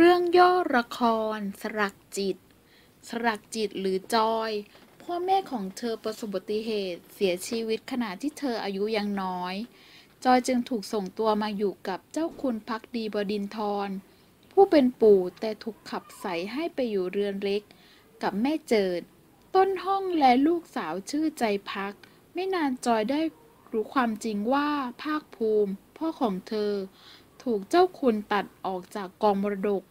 เรื่องย่อละคร สลักจิต สลักจิตหรือจอย พ่อแม่ของเธอประสบอุบัติเหตุเสียชีวิตขณะที่เธออายุยังน้อย จอยจึงถูกส่งตัวมาอยู่กับเจ้าคุณพักดีบดินทร ผู้เป็นปู่แต่ถูกขับใส่ให้ไปอยู่เรือนเล็ก กับแม่เจิด ต้นห้องและลูกสาวชื่อใจพัก ไม่นานจอยได้รู้ความจริงว่าภาคภูมิ พ่อของเธอถูกเจ้าคุณตัดออกจากกองมรดก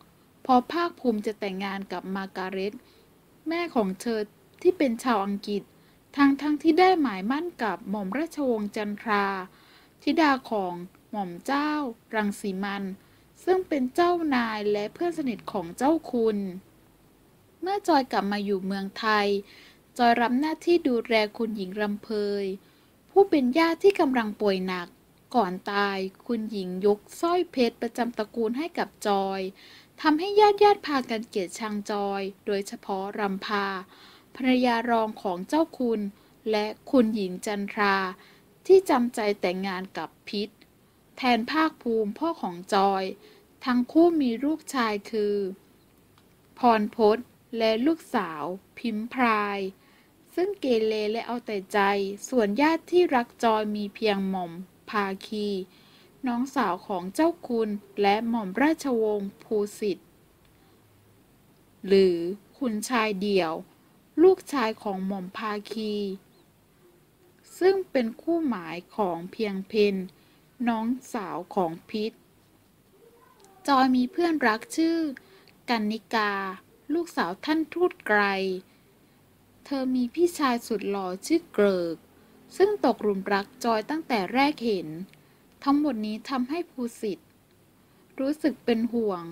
พอภาคภูมิจะแต่งงานกับมาการเร็ตแม่ของเธอที่เป็นชาวอังกฤษ ทั้งทั้งที่ได้หมายมั่นกับหม่อมราชวงศ์จันทราธิดาของหม่อมเจ้า รังสีมัน ซึ่งเป็นเจ้านายและเพื่อนสนิทของเจ้าคุณ เมื่อจอยกลับมาอยู่เมืองไทย จอยรับหน้าที่ดูแลคุณหญิงรำเพย ผู้เป็นญาติที่กำลังป่วยหนัก ก่อนตายคุณหญิงยกสร้อยเพชรประจำตระกูลให้กับจอย ทำให้ญาติญาติพากันเกลียดชังจอย โดยเฉพาะรำพา ภรรยารองของเจ้าคุณ และคุณหญิงจันทรา ที่จำใจแต่งงานกับพิษ แทนภาคภูมิพ่อของจอย ทั้งคู่มีลูกชายคือ พรพศและลูกสาว พิมพราย ซึ่งเกเรและเอาแต่ใจ ส่วนญาติที่รักจอยมีเพียงหม่อม ภาคี น้องสาวของเจ้าคุณและหม่อมราชวงศ์ภูสิทธิ์ หรือคุณชายเดี่ยว ลูกชายของหม่อมภาคี ซึ่งเป็นคู่หมายของเพียงเพนน้องสาวของพิษ จอยมีเพื่อนรักชื่อ กันนิกา ลูกสาวท่านทูตไกรเธอมีพี่ชายสุดหล่อชื่อเกริก ซึ่งตกหลุมรักจอยตั้งแต่แรกเห็น ทั้งหมดนี้ทำให้ภูสิทธิ์รู้สึกเป็นห่วง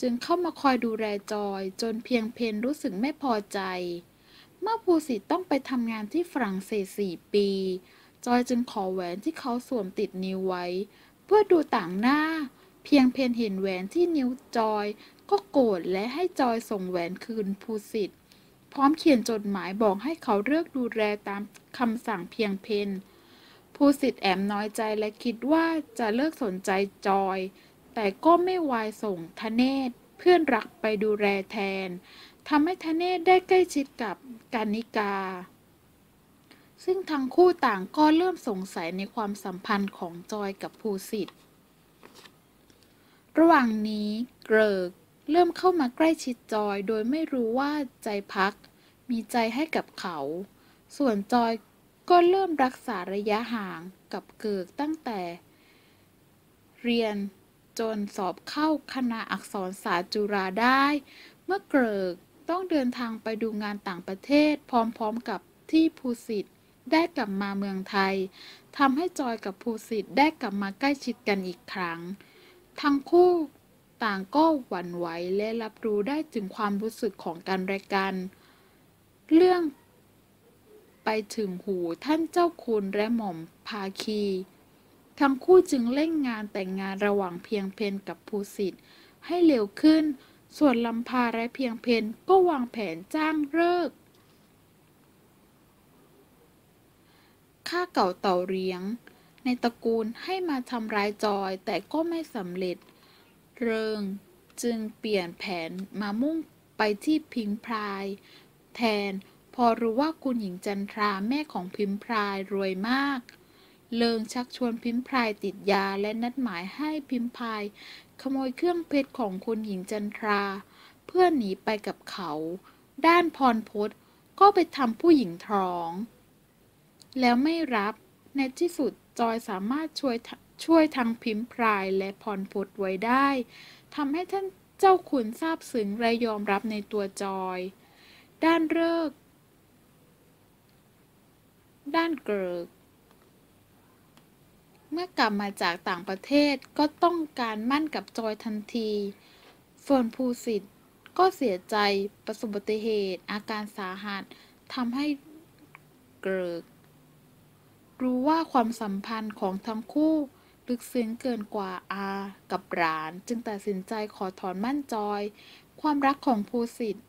จึงเข้ามาคอยดูแลจอย จนเพียงเพนรู้สึกไม่พอใจ เมื่อภูสิทธิ์ต้องไปทำงานที่ฝรั่งเศสสี่ปี จอยจึงขอแหวนที่เขาสวมติดนิ้วไว้ เพื่อดูต่างหน้า เพียงเพนเห็นแหวนที่นิ้วจอย ก็โกรธและให้จอยส่งแหวนคืนภูสิทธิ์พร้อมเขียนจดหมายบอกให้เขาเลิกดูแลตามคำสั่งเพียงเพน ภูสิทธิ์แอบน้อยใจและคิดว่าจะเลิกสนใจจอย แต่ก็ไม่วายส่งทเนศเพื่อนรักไปดูแลแทนทำให้ทเนศได้ใกล้ชิดกับกานิกา ซึ่งทั้งคู่ต่างก็เริ่มสงสัยในความสัมพันธ์ของจอยกับภูสิทธิ์ระหว่างนี้เกริกเริ่มเข้ามาใกล้ชิดจอย โดยไม่รู้ว่าใจพัก มีใจให้กับเขา ส่วนจอย ก็เริ่มรักษาระยะห่างกับเกิกตั้งแต่ เรียนจนสอบเข้าคณะอักษรศาสตร์จุฬาได้ เมื่อเกิกต้องเดินทางไปดูงานต่างประเทศ พร้อมๆกับที่ภูสิทธิ์ได้กลับมาเมืองไทยทำให้จอยกับภูสิทธิ์ได้กลับมาใกล้ชิดกันอีกครั้ง ทั้งคู่ต่างก็หวั่นไหวและรับรู้ได้ถึงความรู้สึกของกันและกัน เรื่อง ไปถึงหูท่านเจ้าคุณและหม่อมภาคี ทั้งคู่จึงเร่งงานแต่งงานระหว่างเพียงเพนกับภูสิทธิ์ให้เร็วขึ้น ส่วนลำพาและเพียงเพนก็วางแผนจ้างเลิกค่าเก่าเต่าเลี้ยง ในตระกูลให้มาทำร้ายจอยแต่ก็ไม่สำเร็จ เริงจึงเปลี่ยนแผนมามุ่งไปที่พิงพราย แทน พอรู้ว่าคุณหญิงจันทราแม่ของพิมพรายรวยมาก เลิงชักชวนพิมพรายติดยาและนัดหมายให้พิมพราย ขโมยเครื่องเพชรของคุณหญิงจันทรา เพื่อหนีไปกับเขา ด้านพรพศก็ไปทำผู้หญิงท้อง แล้วไม่รับในที่สุดจอยสามารถช่วยช่วยทั้งพิมพรายและพรพศไว้ได้ทำให้ท่านเจ้าขุนทราบซึ้งและยอมรับในตัวจอย ด้านเลิก ด้านเกิร์กเมื่อกลับมาจากต่างประเทศก็ต้องการมั่นกับจอยทันทีส่วนภูสิทธิ์ก็เสียใจประสบอุบัติเหตุอาการสาหัสทำให้เกิร์กรู้ว่าความสัมพันธ์ของทั้งคู่ลึกซึ้งเกินกว่าอากับหลาน จึงตัดสินใจขอถอนมั่นจอย ความรักของภูสิทธิ์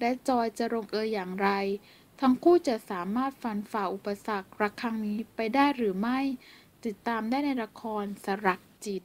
และจอยจะลงเอยอย่างไร ทั้งคู่จะสามารถฟันฝ่าอุปสรรครักครั้งนี้ไปได้หรือไม่ ติดตามได้ในละครสลักจิต